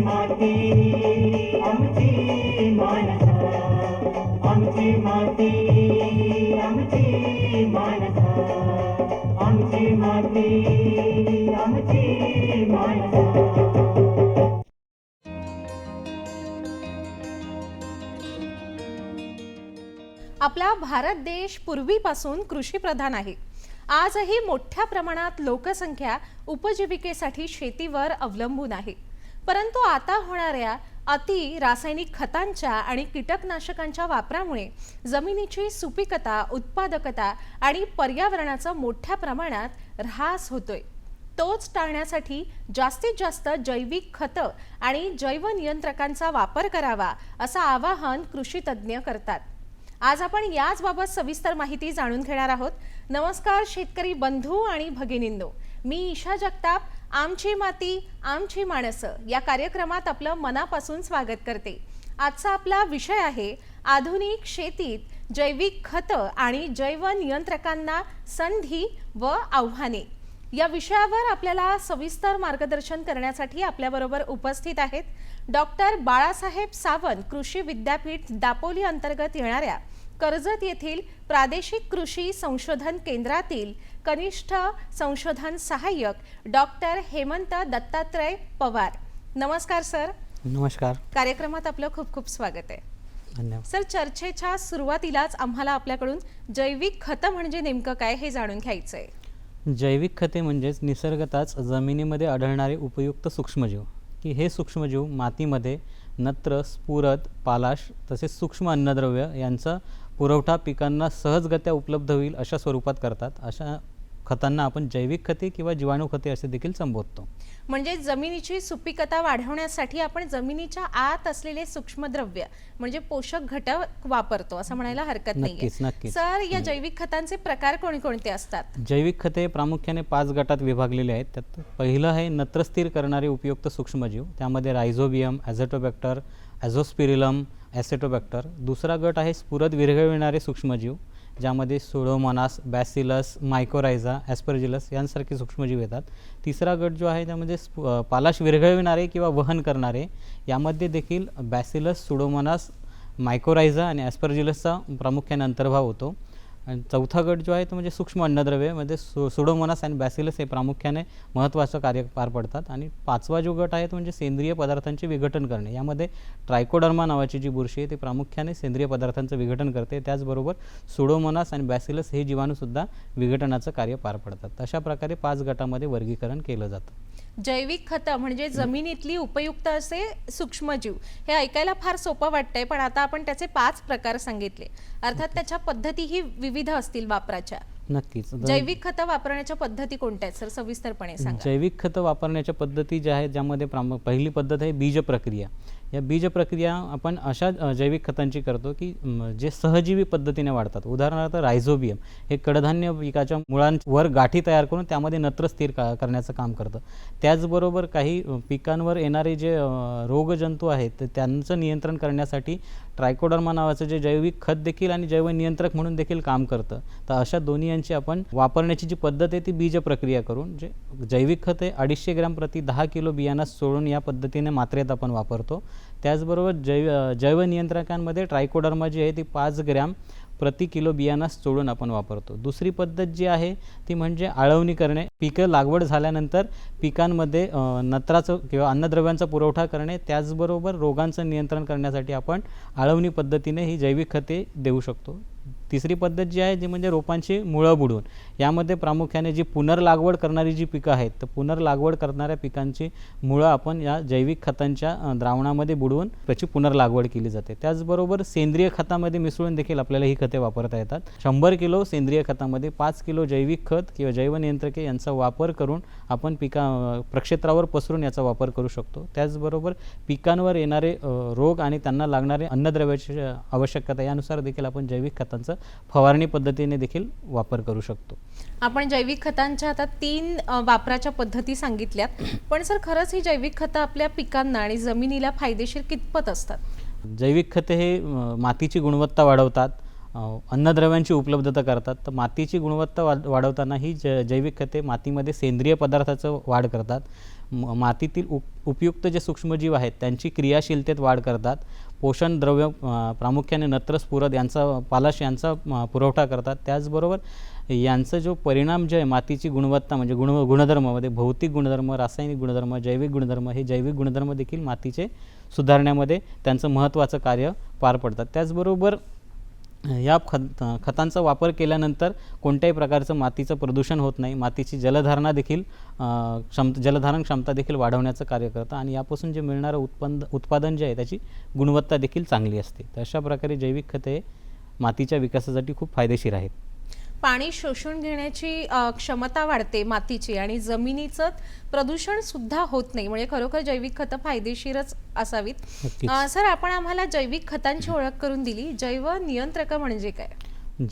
माती आमची मानसा आमची माती आमची मानसा आमची माती आमची मानसा. आपला भारत देश पूर्वीपासून कृषीप्रधान आहे. आजही मोठ्या प्रमाणात लोकसंख्या उपजीविकेसाठी शेतीवर अवलंबून आहे. परंतु आता होणाऱ्या अति रासायनिक खतांच्या आणि कीटकनाशकांच्या वापरामुळे जमिनीची सुपीकता उत्पादकता आणि पर्यावरणाचा मोठ्या प्रमाणात ऱ्हास होतोय. तोच टाळण्यासाठी जास्तीत जास्त जैविक खतं आणि जैवनियंत्रकांचा वापर करावा असं आवाहन कृषी तज्ज्ञ करतात. आज आपण याच बाबत सविस्तर माहिती जाणून घेणार आहोत. नमस्कार शेतकरी बंधू आणि भगिनींनो. मी ईशा जगताप आमची माती आमची माणसं या कार्यक्रमात आपलं मनापासून स्वागत करते. आजचा आपला विषय आहे आधुनिक शेतीत जैविक खतं आणि जैव नियंत्रकांना संधी व आव्हाने. या विषयावर आपल्याला सविस्तर मार्गदर्शन करण्यासाठी आपल्याबरोबर उपस्थित आहेत डॉक्टर बाळासाहेब सावंत कृषी विद्यापीठ दापोली अंतर्गत येणाऱ्या कर्जत येथील प्रादेशिक कृषी संशोधन केंद्रातील कनिष्ठ संशोधन सहाय्यक डॉक्टर हेमंत दत्तात्रय पवार. नमस्कार सर. नमस्कार. कार्यक्रमात आपलं खूप खूप स्वागत आहे. धन्यवाद. सर चर्चेच्या सुरुवातीलाच आम्हाला आपल्याकडून जैविक खतं म्हणजे नेमकं काय हे जाणून घ्यायचं आहे जैविक खते म्हणजेच निसर्गताच जमिनीमध्ये आढळणारे उपयुक्त सूक्ष्मजीव. की हे सूक्ष्मजीव मातीमध्ये नत्र स्फुरद पालाश तसेच सूक्ष्म अन्नद्रव्य यांचा पुरवठा पिकांना सहजगत्या उपलब्ध होईल अशा स्वरूपात करतात. अशा खतांना आपण जैविक खते किंवा जीवाणू खते असे देखील संबोधतो. म्हणजे जमिनीची सुपीकता वाढवण्यासाठी आपण जमिनीच्या आत असलेले सूक्ष्मद्रव्य म्हणजे पोषक घटक वापरतो असं म्हणायला हरकत नक्कीच, नक्कीच. सर या जैविक खतांचे प्रकार कोणकोणते असतात? जैविक खते प्रामुख्याने पाच गटात विभागलेले आहेत. त्यात पहिलं आहे नत्रस्थिर करणारे उपयुक्त सूक्ष्मजीव. त्यामध्ये रायझोबियम ॲझोटोबॅक्टर ॲझोस्पिरिलम ॲसेटोबॅक्टर. दुसरा गट आहे स्फुरद विरघळविणारे सूक्ष्मजीव ज्यामध्ये सोडोमोनास बॅसिलस मायकोरायझा ॲस्पर्जिलस यांसारखे सूक्ष्मजीव येतात. तिसरा गट जो आहे त्यामध्ये पालाश विरघळविणारे किंवा वहन करणारे यामध्ये देखील बॅसिलस सुडोमोनास मायकोरायझा आणि ॲस्पर्जिलसचा प्रामुख्याने अंतर्भाव होतो. आणि चौथा गट जो आहे तो म्हणजे सूक्ष्म अन्नद्रव्य म्हणजे सु सुडोमोनास आणि बॅसिलस हे प्रामुख्याने महत्त्वाचं कार्य पार पडतात. आणि पाचवा जो गट आहे तो म्हणजे सेंद्रिय पदार्थांचे विघटन करणे. यामध्ये ट्रायकोडर्मा नावाची जी बुरशी आहे ती प्रामुख्याने सेंद्रिय पदार्थांचं विघटन करते. त्याचबरोबर सुडोमोनास आणि बॅसिलस हे जीवाणूसुद्धा विघटनाचं कार्य पार पडतात. अशा प्रकारे पाच गटामध्ये वर्गीकरण केलं जातं. जैविक खतं म्हणजे जमिनीतली उपयुक्त असे सूक्ष्मजीव. हे ऐकायला फार सोपं वाटतंय पण आता आपण त्याचे पाच प्रकार सांगितले. अर्थात त्याच्या पद्धतीही विविध असतील वापराच्या? नक्कीच. जैविक खतं वापरण्याच्या पद्धती कोणत्या आहेत? सर सविस्तरपणे सांगा. जैविक खतं वापरण्याच्या पद्धती ज्या आहेत ज्यामध्ये प्राम पहिली पद्धत आहे बीज प्रक्रिया. या बीज प्रक्रिया आपण अशा जैविक खतांची करतो की जे सहजीवी पद्धतीने वाढतात. उदाहरणार्थ रायझोबियम हे कडधान्य पिकाच्या मुळांवर गाठी तयार करून त्यामध्ये नत्र स्थिर का करण्याचं काम करतं. त्याचबरोबर काही पिकांवर येणारे जे रोगजंतू आहेत त्यांचं नियंत्रण करण्यासाठी ट्रायकोडर्मा नावाचं जे जैविक खत देखील आणि जैव नियंत्रक म्हणून देखील काम करतं. तर अशा दोन्ही यांची आपण वापरण्याची जी पद्धत आहे ती बीज प्रक्रिया करून जे जैविक खत आहे अडीचशे ग्रॅम प्रति दहा किलो बियाणा सोडून या पद्धतीने मात्रेत आपण वापरतो. त्याचबरोबर जैव जैव नियंत्रकांमध्ये ट्रायकोडर्मा जी आहे ती पाच ग्रॅम प्रति किलो बियाणास चोळून आपण वापरतो. दुसरी पद्धत जी आहे ती म्हणजे आळवणी करणे. पिकं लागवड झाल्यानंतर पिकांमध्ये नत्राचं किंवा अन्नद्रव्यांचा पुरवठा करणे त्याचबरोबर रोगांचं नियंत्रण करण्यासाठी आपण आळवणी पद्धतीने ही जैविक खते देऊ शकतो. तिसरी पद्धत जी आहे जी म्हणजे रोपांची मुळं बुडवून यामध्ये प्रामुख्याने जी पुनर्लागवड करणारी जी पिकं आहेत तर पुनर्लागवड करणाऱ्या पिकांची मुळं आपण या जैविक खतांच्या द्रावणामध्ये बुडवून त्याची पुनर्लागवड केली जाते. त्याचबरोबर सेंद्रिय खतामध्ये मिसळून देखील आपल्याला ही खते वापरता येतात. शंभर किलो सेंद्रिय खतामध्ये पाच किलो जैविक खत किंवा जैवनियंत्रके यांचा वापर करून आपण पिका प्रक्षेत्रावर पसरून याचा वापर करू शकतो. त्याचबरोबर पिकांवर येणारे रोग आणि त्यांना लागणारे अन्नद्रव्याची आवश्यकता यानुसार देखील आपण जैविक खतांचा फवारणी पद्धतीने देखील वापर करू शकतो. आपण जैविक खतांच्या आता तीन वापराच्या पद्धती सांगितल्यात. पण सर खरंच ही जैविक खतं आपल्या पिकांना आणि जमिनीला फायदेशीर कितपत असतात? जैविक खते हे मातीची गुणवत्ता वाढवतात अन्नद्रव्यांची उपलब्धता करतात. तर मातीची गुणवत्ता वाढ वाढवताना ही ज जैविक खते मातीमध्ये सेंद्रिय पदार्थाचं वाढ करतात. मातीतील उप उपयुक्त जे सूक्ष्मजीव आहेत त्यांची क्रियाशीलतेत वाढ करतात. पोषण द्रव्य प्रामुख्याने नत्र स्फुरद यांचा पालाश यांचा पुरवठा करतात. त्याचबरोबर यांचं जो परिणाम जो आहे मातीची गुणवत्ता म्हणजे गुण गुणधर्मामध्ये भौतिक गुणधर्म रासायनिक गुणधर्म जैविक गुणधर्म हे जैविक गुणधर्म देखील मातीचे सुधारण्यामध्ये त्यांचं महत्त्वाचं कार्य पार पडतात. त्याचबरोबर या खत खतांचा वापर केल्यानंतर कोणत्याही प्रकारचं मातीचं प्रदूषण होत नाही. मातीची जलधारणा देखील क्षम जलधारण क्षमता देखील वाढवण्याचं कार्य करतं आणि यापासून जे मिळणारं उत्पन्न उत्पादन जे आहे त्याची गुणवत्ता देखील चांगली असते. तर अशा प्रकारे जैविक खते मातीच्या विकासासाठी खूप फायदेशीर आहेत. पाणी शोषून घेण्याची क्षमता वाढते मातीची आणि जमिनीचं प्रदूषण सुद्धा होत नाही. म्हणजे खरोखर जैविक खतं फायदेशीरच असावीत. सर आपण आम्हाला जैविक खतांची ओळख करून दिली. जैव नियंत्रक म्हणजे काय?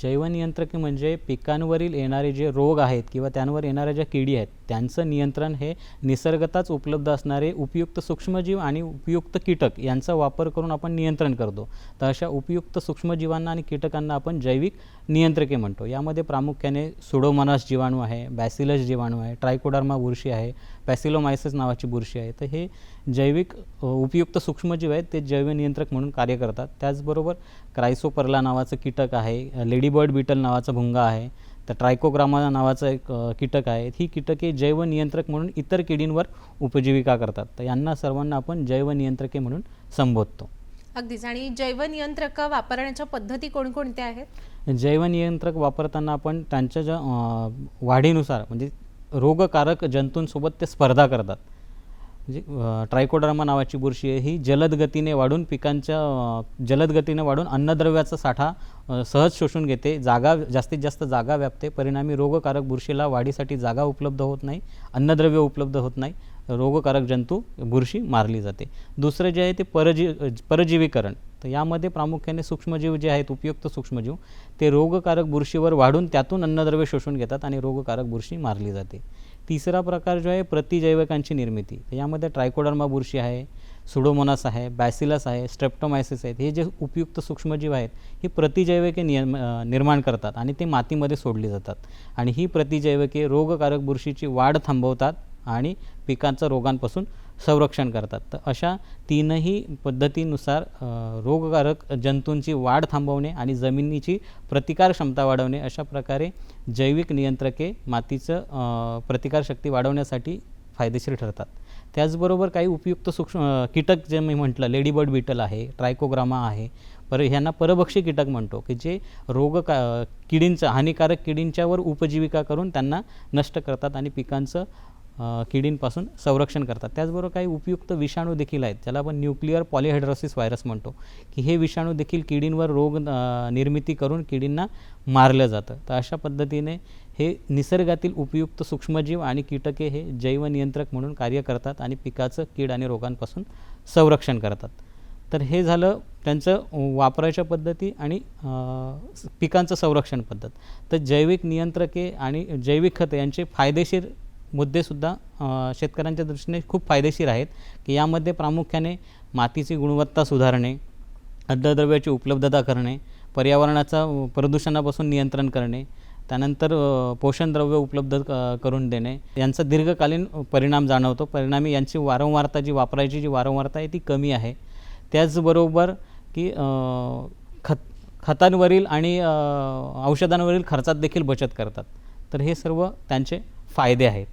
जैवनियंत्रके म्हणजे पिकांवरील येणारे जे रोग आहेत किंवा त्यांवर येणाऱ्या ज्या किडी आहेत त्यांचं नियंत्रण हे निसर्गताच उपलब्ध असणारे उपयुक्त सूक्ष्मजीव आणि उपयुक्त कीटक यांचा वापर करून आपण नियंत्रण करतो. तर अशा उपयुक्त सूक्ष्मजीवांना आणि कीटकांना आपण जैविक नियंत्रके म्हणतो. यामध्ये प्रामुख्याने सुडोमनास जीवाणू आहे बॅसिलस जीवाणू आहे ट्रायकोडर्मा बुरशी आहे पॅसिलोमायसिस नावाची बुरशी आहे. तर हे जैविक उपयुक्त सूक्ष्मजीव आहेत ते जैवनियंत्रक म्हणून कार्य करतात. त्याचबरोबर क्रायसोपरला नावाचं कीटक आहे लेडीबर्ड बीटल नावाचा भुंगा आहे तर ट्रायकोग्रामा नावाचं एक कीटक आहे. ही कीटके जैवनियंत्रक म्हणून इतर किडींवर उपजीविका करतात. तर यांना सर्वांना आपण जैवनियंत्रके म्हणून संबोधतो. अगदीच. आणि जैव नियंत्रक वापरण्याच्या पद्धती कोणकोणत्या आहेत? जैवनियंत्रक वापरताना आपण त्यांच्या ज्या वाढीनुसार म्हणजे रोगकारक जंतूंसोबत ते स्पर्धा करतात. म्हणजे ट्रायकोडर्मा नावाची बुरशी आहे. ही जलद गतीने वाढून पिकांच्या जलद गतीने वाढून अन्नद्रव्याचा साठा सहज शोषून घेते. जागा जास्तीत जास्त जागा व्यापते. परिणामी रोगकारक बुरशीला वाढीसाठी जागा उपलब्ध होत नाही. अन्नद्रव्य उपलब्ध होत नाही. रोगकारक जंतू बुरशी मारली जाते. दुसरं जे आहे ते परजी परजीवीकरण. तर यामध्ये प्रामुख्याने सूक्ष्मजीव जे आहेत उपयुक्त सूक्ष्मजीव ते रोगकारक बुरशीवर वाढून त्यातून अन्नद्रव्य शोषून घेतात आणि रोगकारक बुरशी मारली जाते. तिसरा प्रकार जो आहे प्रतिजैवकांची निर्मिती. यामध्ये ट्रायकोडर्मा बुरशी आहे सुडोमोनास आहे बॅसिलस आहे स्ट्रेप्टोमायसिस आहेत. हे जे उपयुक्त सूक्ष्मजीव आहेत ही प्रतिजैवके नियम निर्माण करतात आणि ते मातीमध्ये सोडली जातात. आणि ही प्रतिजैवके रोगकारक बुरशीची वाढ थांबवतात आणि पिकांचं रोगांपासून संरक्षण करतात. तर अशा तीनही पद्धतीनुसार रोगकारक जंतूंची वाढ थांबवणे आणि जमिनीची प्रतिकार क्षमता वाढवणे अशा प्रकारे जैविक नियंत्रके मातीचं प्रतिकारशक्ती वाढवण्यासाठी फायदेशीर ठरतात. त्याचबरोबर काही उपयुक्त सूक्ष्म कीटक जे मी म्हटलं लेडीबर्ड बीटल आहे ट्रायकोग्रामा आहे पर ह्यांना परभक्षी कीटक म्हणतो की जे रोग का किडींचं हानिकारक किडींच्यावर उपजीविका करून त्यांना नष्ट करतात आणि पिकांचं किडींपासून संरक्षण करतात. त्याचबरोबर काही उपयुक्त विषाणू देखील आहेत. ज्याला आपण न्यूक्लिअर पॉलिहायड्रोसिस व्हायरस म्हणतो. की हे विषाणू देखील किडींवर रोग निर्मिती करून किडींना मारलं जातं. तर अशा पद्धतीने हे निसर्गातील उपयुक्त सूक्ष्मजीव आणि कीटके हे जैवनियंत्रक म्हणून कार्य करतात आणि पिकाचं कीड आणि रोगांपासून संरक्षण करतात. तर हे झालं त्यांचं वापरायच्या पद्धती आणि पिकांचं संरक्षण पद्धत. तर जैविक नियंत्रके आणि जैविक खते यांचे फायदेशीर मुद्देसुद्धा शेतकऱ्यांच्या दृष्टीने खूप फायदेशीर आहेत की यामध्ये प्रामुख्याने मातीची गुणवत्ता सुधारणे अन्नद्रव्याची उपलब्धता करणे पर्यावरणाचा प्रदूषणापासून नियंत्रण करणे त्यानंतर पोषणद्रव्य उपलब्ध क- करून देणे यांचा दीर्घकालीन परिणाम जाणवतो. परिणामी यांची वारंवारता जी वापरायची जी वारंवारता आहे ती कमी आहे. त्याचबरोबर की खत खतांवरील आणि औषधांवरील खर्चात देखील बचत करतात. तर हे सर्व त्यांचे फायदे आहेत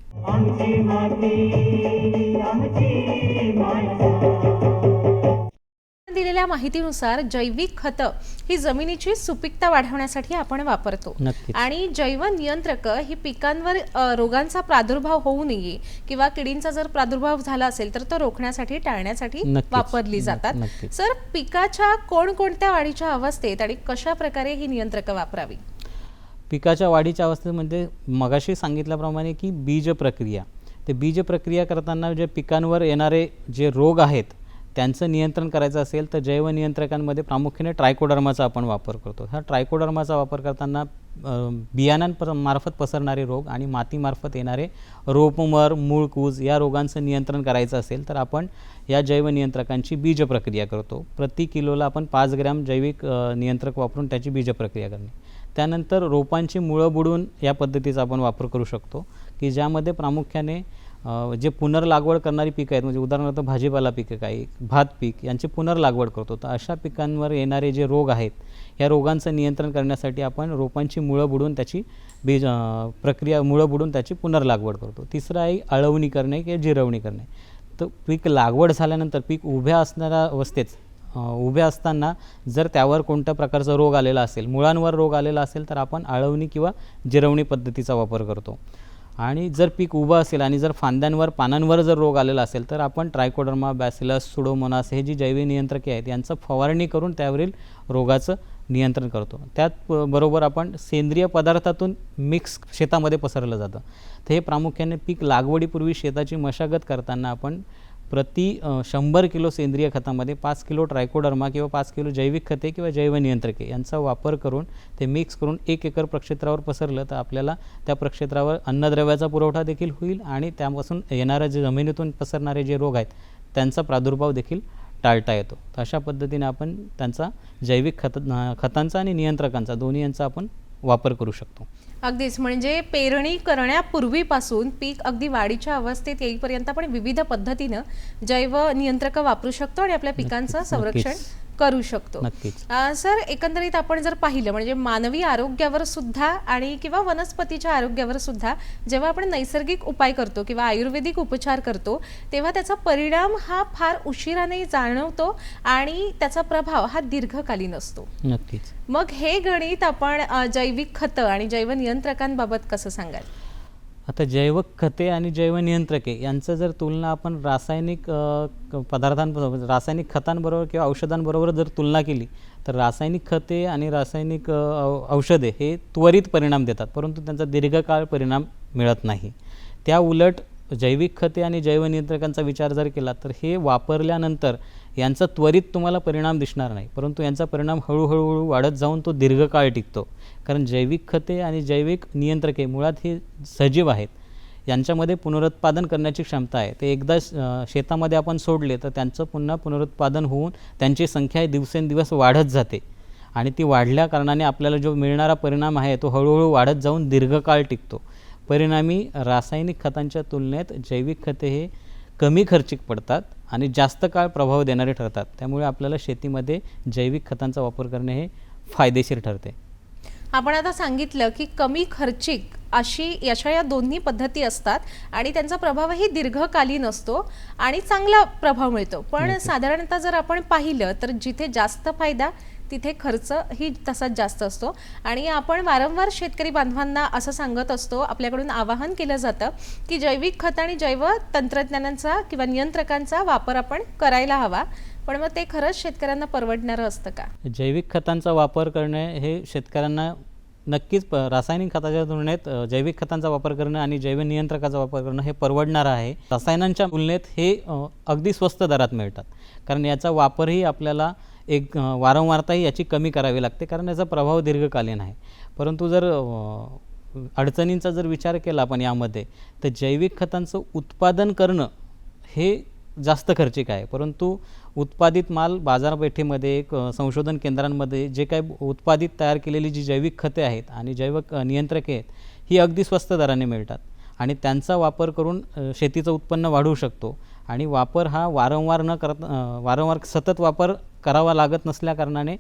दिलेल्या माहितीनुसार जैविक खतं ही जमिनीची सुपीकता वाढवण्यासाठी आपण वापरतो. आणि जैव नियंत्रक ही पिकांवर रोगांचा प्रादुर्भाव होऊ नये किंवा किडींचा जर प्रादुर्भाव झाला असेल तर तो रोखण्यासाठी टाळण्यासाठी. वापरली जातात. सर पिकाच्या कोणकोणत्या वाढीच्या अवस्थेत आणि कशा प्रकारे ही नियंत्रक वापरावी पिकाच्या वाढीच्या अवस्थेमध्ये मगाशी सांगितल्याप्रमाणे की बीज प्रक्रिया ते बीज प्रक्रिया करताना जे पिकांवर येणारे जे रोग आहेत त्यांचं नियंत्रण करायचं असेल तर जैव नियंत्रकांमध्ये प्रामुख्याने ट्रायकोडर्माचा आपण वापर करतो. ह्या ट्रायकोडर्माचा वापर करताना अ, बियाणांमार्फत पसरणारे रोग आणि मातीमार्फत येणारे रोपमर मूळकूज या रोगांचं नियंत्रण करायचं असेल तर आपण या जैवनियंत्रकांची बीज प्रक्रिया करतो. प्रति किलोला आपण पाच ग्रॅम जैविक नियंत्रक वापरून त्याची बीज प्रक्रिया करणे. त्यानंतर रोपांची मुळं बुडून या पद्धतीचा आपण वापर करू शकतो की ज्यामध्ये प्रामुख्याने जे पुनर्लागवड करणारी पिकं आहेत म्हणजे उदाहरणार्थ भाजीपाला पिकं काही भात पीक यांची पुनर्लागवड करतो. तर अशा पिकांवर येणारे जे रोग आहेत या रोगांचं नियंत्रण करण्यासाठी आपण रोपांची मुळं बुडून त्याची बीज प्रक्रिया मुळं बुडून त्याची पुनर्लागवड करतो. तिसरं आहे अळवणी करणे किंवा जिरवणी करणे. तर पीक लागवड झाल्यानंतर पीक उभ्या असणाऱ्या अवस्थेत उभे असताना जर त्यावर कोणत्या प्रकारचा रोग आलेला असेल मुळांवर रोग आलेला असेल तर आपण आळवणी किंवा जिरवणी पद्धतीचा वापर करतो. आणि जर पीक उभं असेल आणि जर फांद्यांवर पानांवर जर रोग आलेला असेल तर आपण ट्रायकोडर्मा बॅसिलस सुडोमोनास हे जी जैविक नियंत्रके आहेत यांचं फवारणी करून त्यावरील रोगाचं नियंत्रण करतो. त्यात बरोबर आपण सेंद्रिय पदार्थातून मिक्स शेतामध्ये पसरलं जातं. तर हे प्रामुख्याने पीक लागवडीपूर्वी शेताची मशागत करताना आपण प्रति शंभर किलो सेंद्रिय खतामध्ये पाच किलो ट्रायकोडर्मा किंवा पाच किलो जैविक खते किंवा जैव नियंत्रके यांचा वापर करून ते मिक्स करून एक एकर प्रक्षेत्रावर पसरलं तर आपल्याला त्या प्रक्षेत्रावर अन्नद्रव्याचा पुरवठा देखील होईल आणि त्यापासून येणाऱ्या जे जमिनीतून पसरणारे जे रोग आहेत त्यांचा प्रादुर्भाव देखील टाळता येतो. तर अशा पद्धतीने आपण त्यांचा जैविक खत खतांचा आणि नियंत्रकांचा दोन्ही यांचा आपण वापर करू शकतो. अगदीच म्हणजे पेरणी करण्यापूर्वीपासून पीक अगदी वाढीच्या अवस्थेत येईपर्यंत आपण विविध पद्धतीनं जैव नियंत्रक वापरू शकतो आणि आपल्या पिकांचं संरक्षण. करू शकतो. नक्कीच. सर एकंदरीत आपण जर पाहिलं म्हणजे मानवी आरोग्यावर सुद्धा आणि किंवा वनस्पतीच्या आरोग्यावर सुद्धा जेव्हा आपण नैसर्गिक उपाय करतो किंवा आयुर्वेदिक उपचार करतो तेव्हा त्याचा परिणाम हा फार उशिराने जाणवतो आणि त्याचा प्रभाव हा दीर्घकालीन असतो. नक्कीच. मग हे गणित आपण जैविक खतं आणि जैव नियंत्रकांबाबत कसं सांगाल? आता जैव खते आणि जैव नियंत्रके यांचं जर तुलना आपण रासायनिक क- पदार्थांबरोबर रासायनिक खतांबरोबर किंवा औषधांबरोबर जर तुलना केली तर रासायनिक खते आणि रासायनिक औषधे हे त्वरित परिणाम देतात परंतु त्यांचा दीर्घकाळ परिणाम मिळत नाही. त्या उलट जैविक खते आणि जैवनियंत्रकांचा विचार जर केला तर हे वापरल्यानंतर यांचा त्वरित तुम्हाला परिणाम दिसणार नाही. परंतु यांचा परिणाम हळूहळूहळू वाढत जाऊन तो दीर्घकाळ टिकतो. कारण जैविक खते आणि जैविक नियंत्रके मुळात हे सजीव आहेत. यांच्यामध्ये पुनरुत्पादन करण्याची क्षमता आहे. ते एकदा शेतामध्ये आपण सोडले तर त्यांचं पुन्हा पुनरुत्पादन होऊन त्यांची संख्या दिवसेंदिवस वाढत जाते. आणि ती वाढल्या कारणाने आपल्याला जो मिळणारा परिणाम आहे तो हळूहळू वाढत जाऊन दीर्घकाळ टिकतो. परिणामी रासायनिक खतांच्या तुलनेत जैविक खते हे कमी खर्चिक पडतात आणि जास्त काळ प्रभाव देणारे ठरतात. त्यामुळे आपल्याला शेतीमध्ये जैविक खतांचा वापर करणे हे फायदेशीर ठरते. आपण आता सांगितलं की कमी खर्चिक अशी याच्या या दोन्ही पद्धती असतात आणि त्यांचा प्रभावही दीर्घकालीन असतो आणि चांगला प्रभाव मिळतो. पण साधारणतः जर आपण पाहिलं तर जिथे जास्त फायदा तिथे खर्च ही तसाच जास्त असतो. आणि आपण वारंवार शेतकरी बांधवांना असं सांगत असतो आपल्याकडून आवाहन केलं जातं की जैविक खत आणि जैव तंत्रज्ञानांचा किंवा नियंत्रकांचा वापर आपण करायला हवा. पण मग ते खरंच शेतकऱ्यांना परवडणारं असतं का? जैविक खतांचा वापर करणे हे शेतकऱ्यांना नक्कीच प रासायनिक खताच्या तुलनेत जैविक खतांचा वापर करणं आणि जैव नियंत्रकाचा वापर करणं हे परवडणारं आहे. रसायनांच्या तुलनेत हे अगदी स्वस्त दरात मिळतात. कारण याचा वापरही आपल्याला एक वारंवारताही याची कमी करावी लागते कारण याचा प्रभाव दीर्घकालीन आहे. परंतु जर अडचणींचा जर विचार केला आपण यामध्ये तर जैविक खतांचं उत्पादन करणं हे जास्त खर्चिक आहे. परंतु उत्पादित माल बाजारपेठेमध्ये एक, संशोधन केंद्रांमध्ये जे काही उत्पादित तयार केलेली जी जैविक खते आहेत आणि जैव नियंत्रके आहेत ही अगदी स्वस्त दराने मिळतात. आणि त्यांचा वापर करून शेतीचं उत्पन्न वाढवू शकतो. आणि वापर हा वारंवार न करत वारंवार सतत वापर करावा लागत नसल्याकारणाने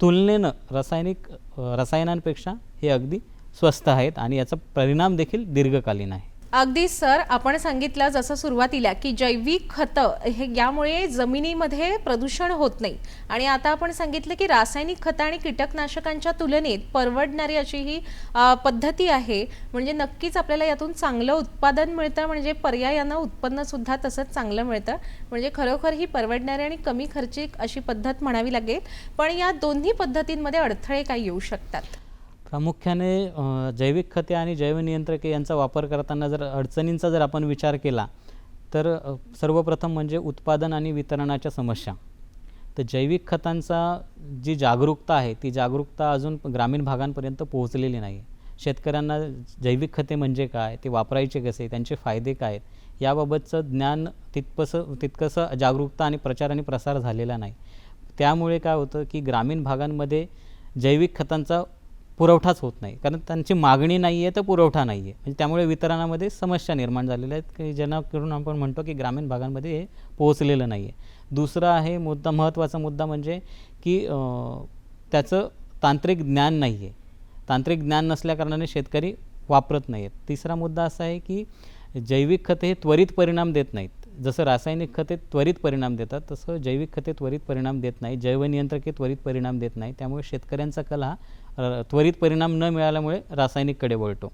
तुलनेनं रासायनिक रसायनांपेक्षा हे अगदी स्वस्त आहेत आणि याचा परिणाम देखील दीर्घकालीन आहे. अगदी सर आपण सांगितलं जसं सुरुवातीला की जैविक खतं हे यामुळे जमिनीमध्ये प्रदूषण होत नाही. आणि आता आपण सांगितलं की रासायनिक खतं आणि कीटकनाशकांच्या तुलनेत परवडणारी अशी ही पद्धती आहे. म्हणजे नक्कीच आपल्याला यातून चांगलं उत्पादन मिळतं म्हणजे पर्यायानं उत्पन्नसुद्धा तसंच चांगलं मिळतं. म्हणजे खरोखर ही परवडणारी आणि कमी खर्चिक अशी पद्धत म्हणावी लागेल. पण या दोन्ही पद्धतींमध्ये अडथळे काय येऊ शकतात. प्रामुख्याने जैविक खते आणि जैवनियंत्रके यांचा वापर करताना जर अडचणींचा जर आपण विचार केला तर सर्वप्रथम म्हणजे उत्पादन आणि वितरणाच्या समस्या. तर जैविक खतांचा जी जागरूकता आहे ती जागरूकता अजून ग्रामीण भागांपर्यंत पोहोचलेली नाही. शेतकऱ्यांना जैविक खते म्हणजे काय ते वापरायचे कसे त्यांचे फायदे काय आहेत याबाबतचं ज्ञान तितपसं तितकंसं जागरूकता आणि प्रचार आणि प्रसार झालेला नाही. त्यामुळे काय होतं की ग्रामीण भागांमध्ये जैविक खतांचा पुरवठाच होत नाही. कारण त्यांची मागणी नाही आहे तर पुरवठा नाही आहे म्हणजे त्यामुळे वितरणामध्ये समस्या निर्माण झालेल्या आहेत की जेणेकरून आपण म्हणतो की ग्रामीण भागांमध्ये हे पोहोचलेलं नाही आहे दुसरा आहे मुद्दा महत्त्वाचा मुद्दा म्हणजे की त्याचं तांत्रिक ज्ञान नाही आहे तांत्रिक ज्ञान नसल्याकारणाने शेतकरी वापरत नाही आहेत तिसरा मुद्दा असा आहे की जैविक खते हे त्वरित परिणाम देत नाहीत. जसं रासायनिक खते त्वरित परिणाम देतात तसं जैविक खते त्वरित परिणाम देत नाही जैवनियंत्रके त्वरित परिणाम देत नाही त्यामुळे शेतकऱ्यांचा कल हा त्वरित परिणाम न मिळाल्यामुळे रासायनिककडे वळतो.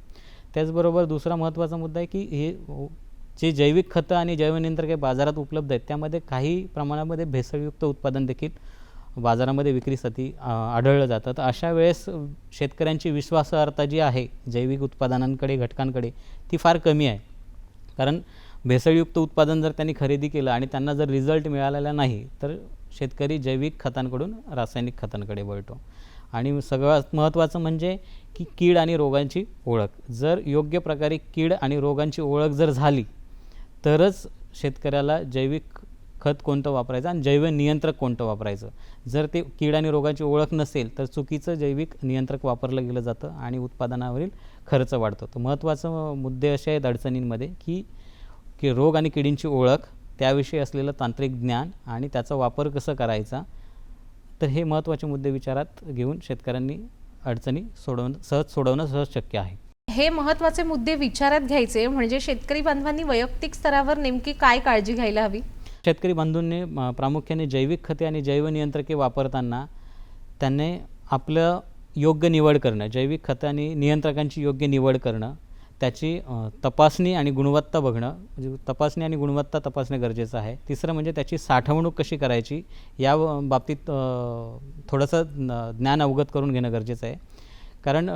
त्याचबरोबर दुसरा महत्त्वाचा मुद्दा आहे की हे जे जैविक खतं आणि जैवनियंत्रके बाजारात उपलब्ध आहेत त्यामध्ये काही प्रमाणामध्ये भेसळयुक्त उत्पादन देखील बाजारामध्ये विक्रीसाठी आढळलं जातं. तर अशा वेळेस शेतकऱ्यांची विश्वासार्हता जी आहे जैविक उत्पादनांकडे घटकांकडे ती फार कमी आहे. कारण भेसळयुक्त उत्पादन जर त्यांनी खरेदी केलं आणि त्यांना जर रिझल्ट मिळालेला नाही तर शेतकरी जैविक खतांकडून रासायनिक खतांकडे वळतो. आणि सगळ्यात महत्त्वाचं म्हणजे की कीड आणि रोगांची ओळख. जर योग्य प्रकारे कीड आणि रोगांची ओळख जर झाली तरच शेतकऱ्याला जैविक खत कोणतं वापरायचं आणि जैव नियंत्रक कोणतं वापरायचं. जर ते कीड आणि रोगाची ओळख नसेल तर चुकीचं जैविक नियंत्रक वापरलं गेलं जातं आणि उत्पादनावरील खर्च वाढतो. तर महत्त्वाचं मुद्दे असे आहेत अडचणींमध्ये की की रोग आणि किडींची ओळख त्याविषयी असलेलं तांत्रिक ज्ञान आणि त्याचा वापर कसं करायचा तर हे महत्त्वाचे मुद्दे विचारात घेऊन शेतकऱ्यांनी अडचणी सोडवणं सहज सोडवणं सहज शक्य आहे. हे महत्त्वाचे मुद्दे विचारात घ्यायचे म्हणजे शेतकरी बांधवांनी वैयक्तिक स्तरावर नेमकी काय काळजी घ्यायला हवी? शेतकरी बांधूंनी प्रामुख्याने जैविक खते आणि जैवनियंत्रके वापरताना त्यांनी आपलं योग्य निवड करणं जैविक खतं आणि नियंत्रकांची योग्य निवड करणं त्याची तपासणी आणि गुणवत्ता बघणं म्हणजे तपासणी आणि गुणवत्ता तपासणं गरजेचं आहे. तिसरं म्हणजे त्याची साठवणूक कशी करायची या बाबतीत थोडंसं ज्ञान अवगत करून घेणं गरजेचं आहे. कारण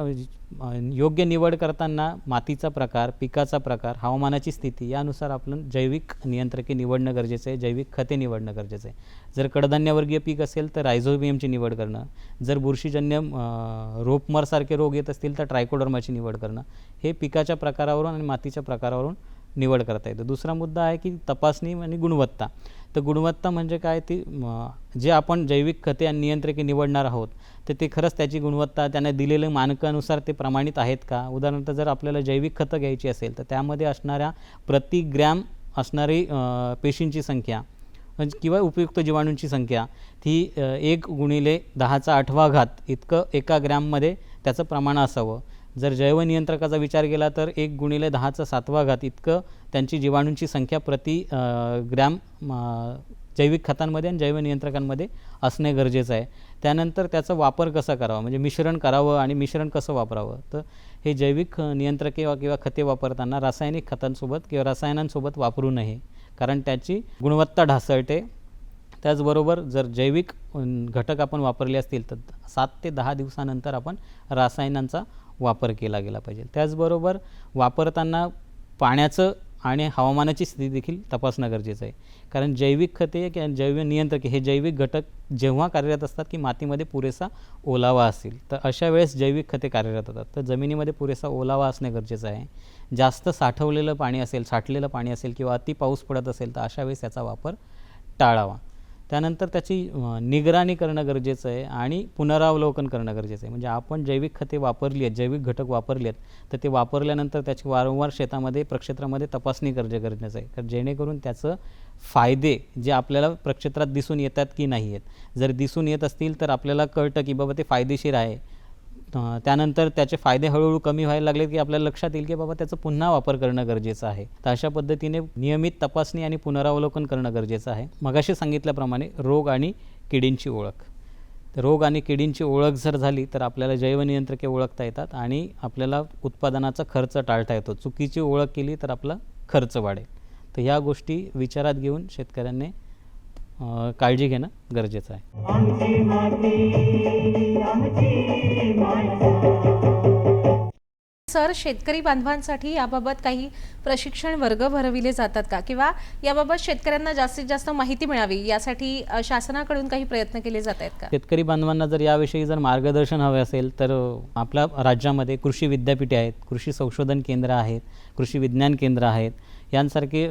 योग्य निवड करताना मातीचा प्रकार पिकाचा प्रकार हवामानाची स्थिती यानुसार आपण जैविक नियंत्रके निवडणं गरजेचं आहे जैविक खते निवडणं गरजेचं आहे. जर कडधान्यवर्गीय पीक असेल तर रायझोबियमची निवड करणं जर बुरशीजन्य रोपमरसारखे रोग येत असतील तर ट्रायकोडर्माची निवड करणं हे पिकाच्या प्रकारावरून आणि मातीच्या प्रकारावरून निवड करता येतं. दुसरा मुद्दा आहे की तपासणी आणि गुणवत्ता. तर गुणवत्ता म्हणजे काय? ती जे आपण जैविक खते आणि नियंत्रके निवडणार आहोत तर ते खरंच त्याची गुणवत्ता त्यांना दिलेल्या मानकानुसार ते प्रमाणित आहेत का? उदाहरणार्थ जर आपल्याला जैविक खतं घ्यायची असेल तर त्यामध्ये असणाऱ्या प्रति ग्रॅम असणारी पेशींची संख्या म्हणजे किंवा उपयुक्त जीवाणूंची संख्या ती एक गुणिले दहाचा आठवा घात इतकं एका ग्रॅममध्ये त्याचं प्रमाण असावं. जर जैवनियंत्रकाचा विचार केला तर एक गुणिले दहाचा सातवा घात इतकं त्यांची जीवाणूंची संख्या प्रति ग्रॅम जैविक खतांमध्ये आणि जैवनियंत्रकांमध्ये असणे गरजेचं आहे. त्यानंतर त्याचा वापर कसा करावा? म्हणजे मिश्रण करावं आणि मिश्रण कसं वापरावं? तर हे जैविक नियंत्रके किंवा खते वापरताना रासायनिक खतांसोबत किंवा रसायनांसोबत वापरू नये. कारण त्याची गुणवत्ता ढासळते. त्याचबरोबर जर जैविक घटक आपण वापरले असतील तर सात ते दहा दिवसानंतर आपण रासायनांचा वापर केला गेला पाहिजे. त्याचबरोबर वापरताना पाण्याचं आणि हवामानाची स्थिती देखील तपासणं गरजेचं आहे. कारण जैविक खते किंवा जैव नियंत्रके हे जैविक घटक जेव्हा कार्यरत असतात की मातीमध्ये पुरेसा ओलावा असेल तर अशा वेळेस जैविक खते कार्यरत होतात. तर जमिनीमध्ये पुरेसा ओलावा असणे गरजेचं आहे. जास्त साठवलेलं पाणी असेल साठलेलं पाणी असेल किंवा अति पाऊस पडत असेल तर अशा वेळेस याचा वापर टाळावा. त्यानंतर त्याची निगराणी करणं गरजेचं आहे आणि पुनरावलोकन करणं गरजेचं आहे. म्हणजे आपण जैविक खते वापरली आहेत जैविक घटक वापरले आहेत तर ते वापरल्यानंतर त्याची वारंवार शेतामध्ये प्रक्षेत्रामध्ये तपासणी करणं गरजेचं आहे. तर जेणेकरून त्याचं फायदे जे आपल्याला प्रक्षेत्रात दिसून येतात की नाही आहेत जर दिसून येत असतील तर आपल्याला कळतं की बाबा ते फायदेशीर आहे. त्यानंतर त्याचे फायदे हळूहळू कमी व्हायला लागले की आपल्याला लक्षात येईल की बाबा त्याचा पुन्हा वापर करणं गरजेचं आहे. तर अशा पद्धतीने नियमित तपासणी आणि पुनरावलोकन करणं गरजेचं आहे. मगाशी सांगितल्याप्रमाणे रोग आणि किडींची ओळख. तर रोग आणि किडींची ओळख जर झाली तर आपल्याला जैवनियंत्रके ओळखता येतात आणि आपल्याला उत्पादनाचा खर्च टाळता येतो. चुकीची ओळख केली तर आपला खर्च वाढेल. तर ह्या गोष्टी विचारात घेऊन शेतकऱ्यांनी काळजी घेणं गरजेचं आहे. सर शेतकरी बांधवांसाठी याबाबत काही प्रशिक्षण वर्ग भरविले जातात का? किंवा याबाबत शेतकऱ्यांना जास्तीत जास्त माहिती मिळावी यासाठी शासनाकडून काही प्रयत्न केले जात आहेत का? शेतकरी बांधवांना जर याविषयी जर मार्गदर्शन हवे असेल तर आपल्या राज्यामध्ये कृषी विद्यापीठे आहेत कृषी संशोधन केंद्र आहेत कृषी विज्ञान केंद्र आहेत यांसारखे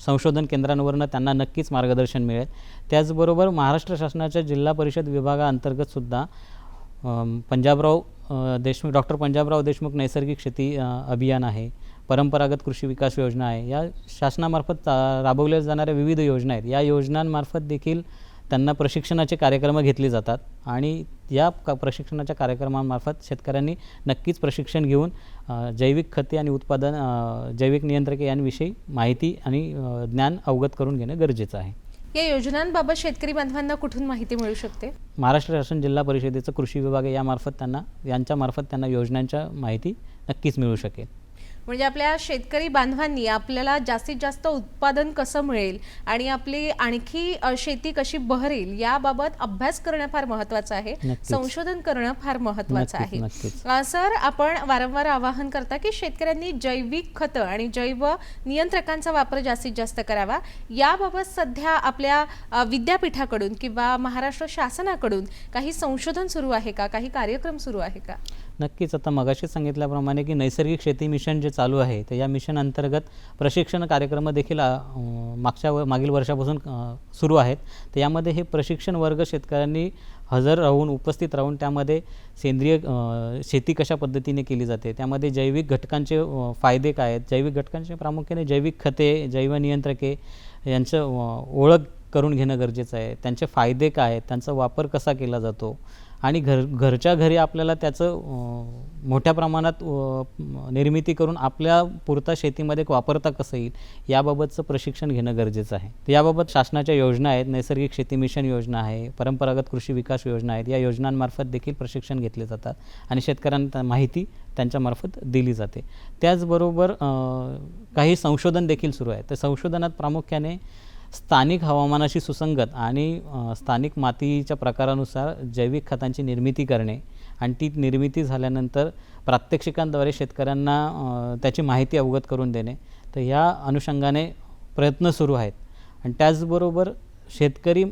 संशोधन केंद्रांवरनं त्यांना नक्कीच मार्गदर्शन मिळेल. त्याचबरोबर महाराष्ट्र शासनाच्या जिल्हा परिषद विभागाअंतर्गतसुद्धा पंजाबराव देशमुख डॉक्टर पंजाबराव देशमुख नैसर्गिक शेती अभियान आहे परंपरागत कृषी विकास योजना आहे. या शासनामार्फत राबवल्या जाणाऱ्या विविध योजना आहेत. या योजनांमार्फत देखील त्यांना प्रशिक्षणाचे कार्यक्रम घेतले जातात आणि या क प्रशिक्षणाच्या कार्यक्रमांमार्फत शेतकऱ्यांनी नक्कीच प्रशिक्षण घेऊन जैविक खते आणि उत्पादन जैविक नियंत्रके यांविषयी माहिती आणि ज्ञान अवगत करून घेणं गरजेचं आहे. या योजनांबाबत शेतकरी बांधवांना कुठून माहिती मिळू शकते? महाराष्ट्र शासन जिल्हा परिषदेचं कृषी विभाग यामार्फत त्यांना यांच्यामार्फत त्यांना योजनांच्या माहिती नक्कीच मिळू शकेल. म्हणजे आपल्या शेतकरी बांधवांनी आपल्याला जास्तीत जास्त उत्पादन कसं मिळेल आणि आपली आणखी शेती कशी बहरेल याबाबत अभ्यास करणं फार महत्त्वाचं आहे. संशोधन करणं फार महत्त्वाचं नक्कीच, आहे. सर आपण वारंवार आवाहन करता की शेतकऱ्यांनी जैविक खतं आणि जैव नियंत्रकांचा वापर जास्तीत जास्त करावा. याबाबत सध्या आपल्या विद्यापीठाकडून किंवा महाराष्ट्र शासनाकडून काही संशोधन सुरू आहे का? काही कार्यक्रम सुरू आहे का? नक्कीच. आता मगाशी सांगितल्याप्रमाणे की नैसर्गिक शेती मिशन जे चालू आहे तर या मिशन अंतर्गत प्रशिक्षण कार्यक्रम देखील मागच्या व मागील वर्षापासून सुरू आहेत. तर यामध्ये हे प्रशिक्षण वर्ग शेतकऱ्यांनी हजर राहून उपस्थित राहून त्यामध्ये सेंद्रिय शेती कशा पद्धतीने केली जाते त्यामध्ये जैविक घटकांचे फायदे काय आहेत जैविक घटकांचे प्रामुख्याने जैविक खते जैवनियंत्रके यांचं ओळख करून घेणं गरजेचं आहे. त्यांचे फायदे काय आहेत त्यांचा वापर कसा केला जातो आणि घर घरच्या घरी आपल्याला त्याचं मोठ्या प्रमाणात निर्मिती करून आपल्या पुरता शेतीमध्ये वापरता कसं येईल याबाबतचं प्रशिक्षण घेणं गरजेचं आहे. तर याबाबत शासनाच्या योजना आहेत नैसर्गिक शेती मिशन योजना आहे परंपरागत कृषी विकास योजना आहेत या योजनांमार्फत देखील प्रशिक्षण घेतले जातात आणि शेतकऱ्यांना माहिती त्यांच्यामार्फत दिली जाते. त्याचबरोबर काही संशोधन देखील सुरू आहे. तर संशोधनात प्रामुख्याने स्थानिक हवामानाशी सुसंगत आणि स्थानिक मातीच्या प्रकारानुसार जैविक खतांची निर्मिती करणे आणि ती निर्मिती झाल्यानंतर प्रात्यक्षिकांद्वारे शेतकऱ्यांना त्याची माहिती अवगत करून देणे. तर या अनुषंगाने प्रयत्न सुरू आहेत. आणि त्याचबरोबर शेतकरी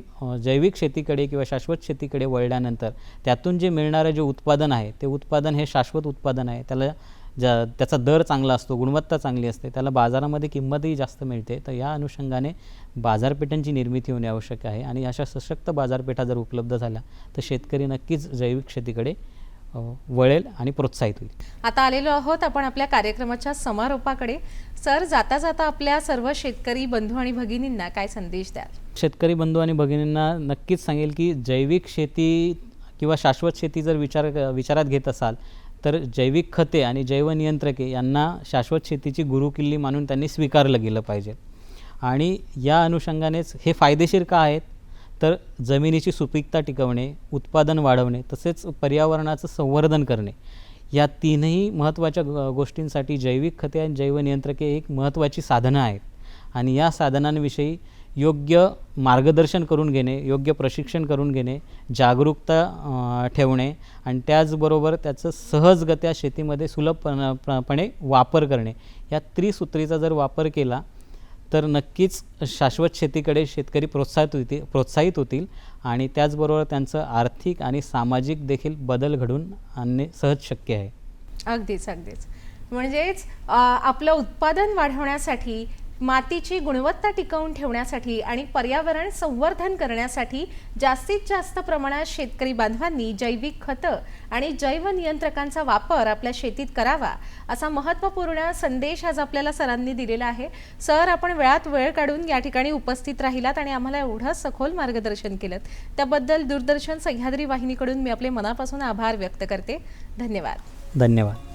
जैविक शेतीकडे किंवा शाश्वत शेतीकडे वळल्यानंतर त्यातून जे मिळणारं जे उत्पादन आहे ते उत्पादन हे शाश्वत उत्पादन आहे. त्याला ज्या त्याचा दर चांगला असतो गुणवत्ता चांगली असते त्याला बाजारामध्ये किंमतही जास्त मिळते. तर या अनुषंगाने बाजारपेठांची निर्मिती होणे आवश्यक आहे आणि अशा सशक्त बाजारपेठा जर उपलब्ध झाल्या तर शेतकरी नक्कीच जैविक शेतीकडे वळेल आणि प्रोत्साहित होईल. आता आलेलो आहोत आपण आपल्या कार्यक्रमाच्या समारोपाकडे. सर जाता जाता आपल्या सर्व शेतकरी बंधू आणि भगिनींना काय संदेश द्याल? शेतकरी बंधू आणि भगिनींना नक्कीच सांगेल की जैविक शेती किंवा शाश्वत शेती जर विचार विचारात घेत असाल तर जैविक खते आणि जैवनियंत्रके यांना शाश्वत शेतीची गुरुकिल्ली मानून त्यांनी स्वीकारलं गेलं पाहिजे. आणि या अनुषंगानेच हे फायदेशीर का आहेत? तर जमिनीची सुपीकता टिकवणे उत्पादन वाढवणे तसेच पर्यावरणाचं संवर्धन करणे. या तीनही महत्त्वाच्या गोष्टींसाठी जैविक खते आणि जैवनियंत्रके एक महत्त्वाची साधनं आहेत. आणि या साधनांविषयी योग्य मार्गदर्शन करून घेणे योग्य प्रशिक्षण करून घेणे जागरूकता ठेवणे आणि त्याचबरोबर त्याचं सहजगत्या शेतीमध्ये सुलभपणे वापर करणे. या त्रिसूत्रीचा जर वापर केला तर नक्कीच शाश्वत शेतीकडे शेतकरी प्रोत्साहित होतील प्रोत्साहित होतील आणि त्याचबरोबर त्यांचं आर्थिक आणि सामाजिक देखील बदल घडून आणणे सहज शक्य आहे. अगदीच अगदीच. म्हणजेच आपलं उत्पादन वाढवण्यासाठी मातीची गुणवत्ता टिकवून ठेवण्यासाठी आणि पर्यावरण संवर्धन करण्यासाठी जास्तीत जास्त प्रमाणात शेतकरी बांधवांनी जैविक खतं आणि जैव नियंत्रकांचा वापर आपल्या शेतीत करावा असा महत्त्वपूर्ण संदेश आज आपल्याला सरांनी दिलेला आहे. सर आपण वेळात वेळ काढून या ठिकाणी उपस्थित राहिलात आणि आम्हाला एवढं सखोल मार्गदर्शन केलं त्याबद्दल दूरदर्शन सह्याद्री वाहिनीकडून मी आपले मनापासून आभार व्यक्त करते. धन्यवाद. धन्यवाद.